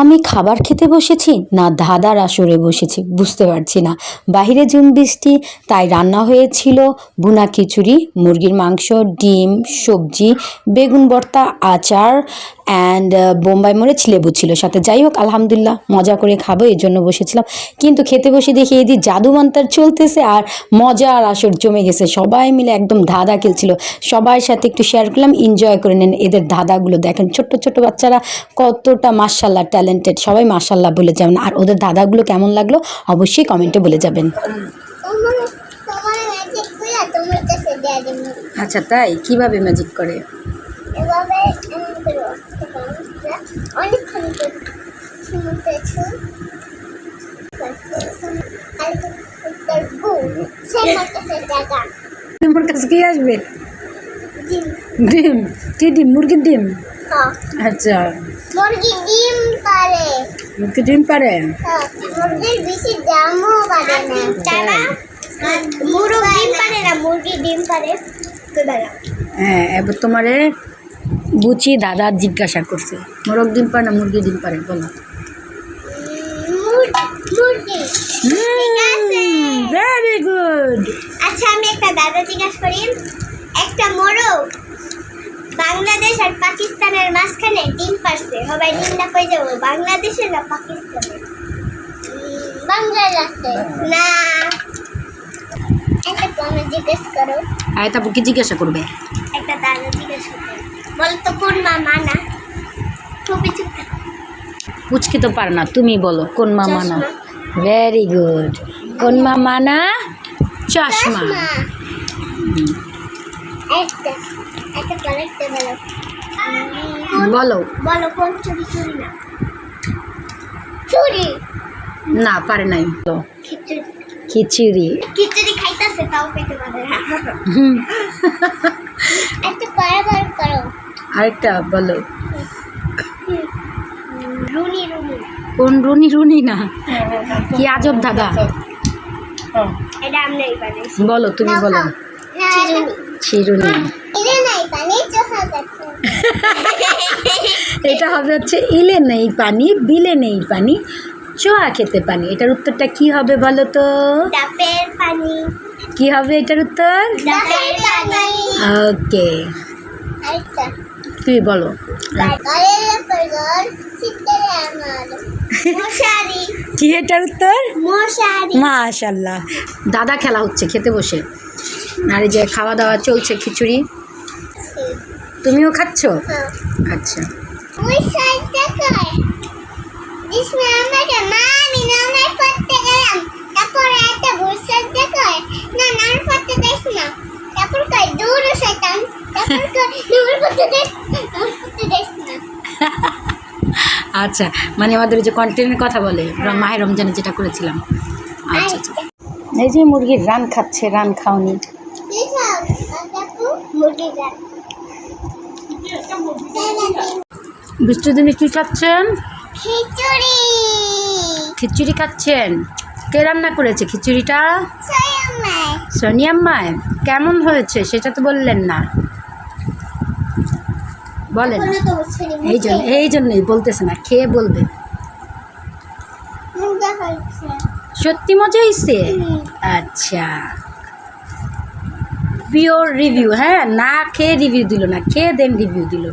আমি খাবার খেতে বসেছি না ধাঁধার আসরে বসেছি, বুঝতে পারছি না। বাহিরে জুম বৃষ্টি, তাই রান্না হয়েছিল বুনা খিচুড়ি, মুরগির মাংস, ডিম, সবজি, বেগুন, ভর্তা, আচার অ্যান্ড বোম্বাই মরিচ লেবু ছিল সাথে। যাই হোক আলহামদুলিল্লাহ মজা করে খাব এর জন্য বসেছিলাম। কিন্তু খেতে বসে দেখি এদি জাদু মন্তার চলতেছে আর মজা আর আসর জমে গেছে। সবাই মিলে একদম ধাঁধা খেলছিল। সবার সাথে একটু শেয়ার করলাম এনজয় করে নেন এদের ধাঁধাগুলো। দেখেন ছোট্ট ছোট্ট বাচ্চারা কতটা মার্শাল্লাহ ট্যালেন্টেড সবাই মার্শাল্লাহ বলে যাবেন। আর ওদের ধাঁধাগুলো কেমন লাগল অবশ্যই কমেন্টে বলে যাবেন। দেয়া আচ্ছা তাই? কীভাবে ম্যাজিক করে? এভাবে করে তোমার কাছে কি আসবে ডিম কি ডিম মুরগির ডিম আচ্ছা মুরগি ডিম পারে মুরগির ডিম পারে মুরগির বেশি দামও পারে না দাদা মুরগ ডিম পারে না মুরগি ডিম পারে। হ্যাঁ এবার তোমারে বুচি দাদা জিজ্ঞাসা করছে। মোরগ ডিম পারে না মুরগি ডিম পারে বলো। ভেরি গুড আচ্ছা আমি একটা দাদা জিজ্ঞাসা করি। একটা মোরগ বাংলাদেশ আর পাকিস্তানের মাঝখানে ডিম পারছে সবাই ডিমটা কই যাব। বাংলাদেশে না পাকিস্তানে? বাংলাদেশে। না। একটা জিজ্ঞেস করো। আর তারপর কি জিজ্ঞাসা করবে? করো তো কোন মা খুবই চুপ পুচকে তো পারে না তুমি বলো কোন মা মানা। ভেরি গুড কোন মা মানা চশমা। বলো। বলো কোন চুরি চুরি না? চুরি? না পারে নাই। তো খিচুড়ি। খিচুড়ি। খাইতেছে তাও পেতে পারে না। একটা বারবার করো। আরেকটা বলো। রুনি রুনি। কোন রুনি রুনি না? কি আজব দাদা। এটা আমি পানি বলো তুমি বলো। চিরুনি। চিরুনি। এটা নাই পানি চোখা দেখো। এটা হবে হচ্ছে ইলে নেই পানি বিলে নেই পানি চোয়া খেতে পানি। এটার উত্তরটা কি হবে বলো তো? পানি। কি হবে এটার উত্তর? ওকে। তুই বলো। কি এটার উত্তর? মাশাল্লাহ দাদা খেলা হচ্ছে খেতে বসে। আর এই যে খাওয়া দাওয়া চলছে খিচুড়ি। তুমিও খাচ্ছ? হ্যাঁ। আচ্ছা। আচ্ছা মানে আমাদের যে কন্টেন্টের কথা বলে মাহে রমজানে যেটা করেছিলাম। আচ্ছা আচ্ছা। এই যে মুরগির রান খাচ্ছে রান খাওনি। বৃষ্টির দিনে কী খাচ্ছেন? খিচুড়ি। খিচুড়ি খাচ্ছেন? কে রান্না করেছে খিচুড়িটা? সোনিয়াম্মায় কেমন হয়েছে সেটা তো বললেন না। বলেন এই জন্য এই জন্যই বলতেছে না খেয়ে বলবে? সত্যি মজা হয়েছে আচ্ছা। পিওর রিভিউ হ্যাঁ না খেয়ে রিভিউ দিল না খেয়ে দেন রিভিউ দিল।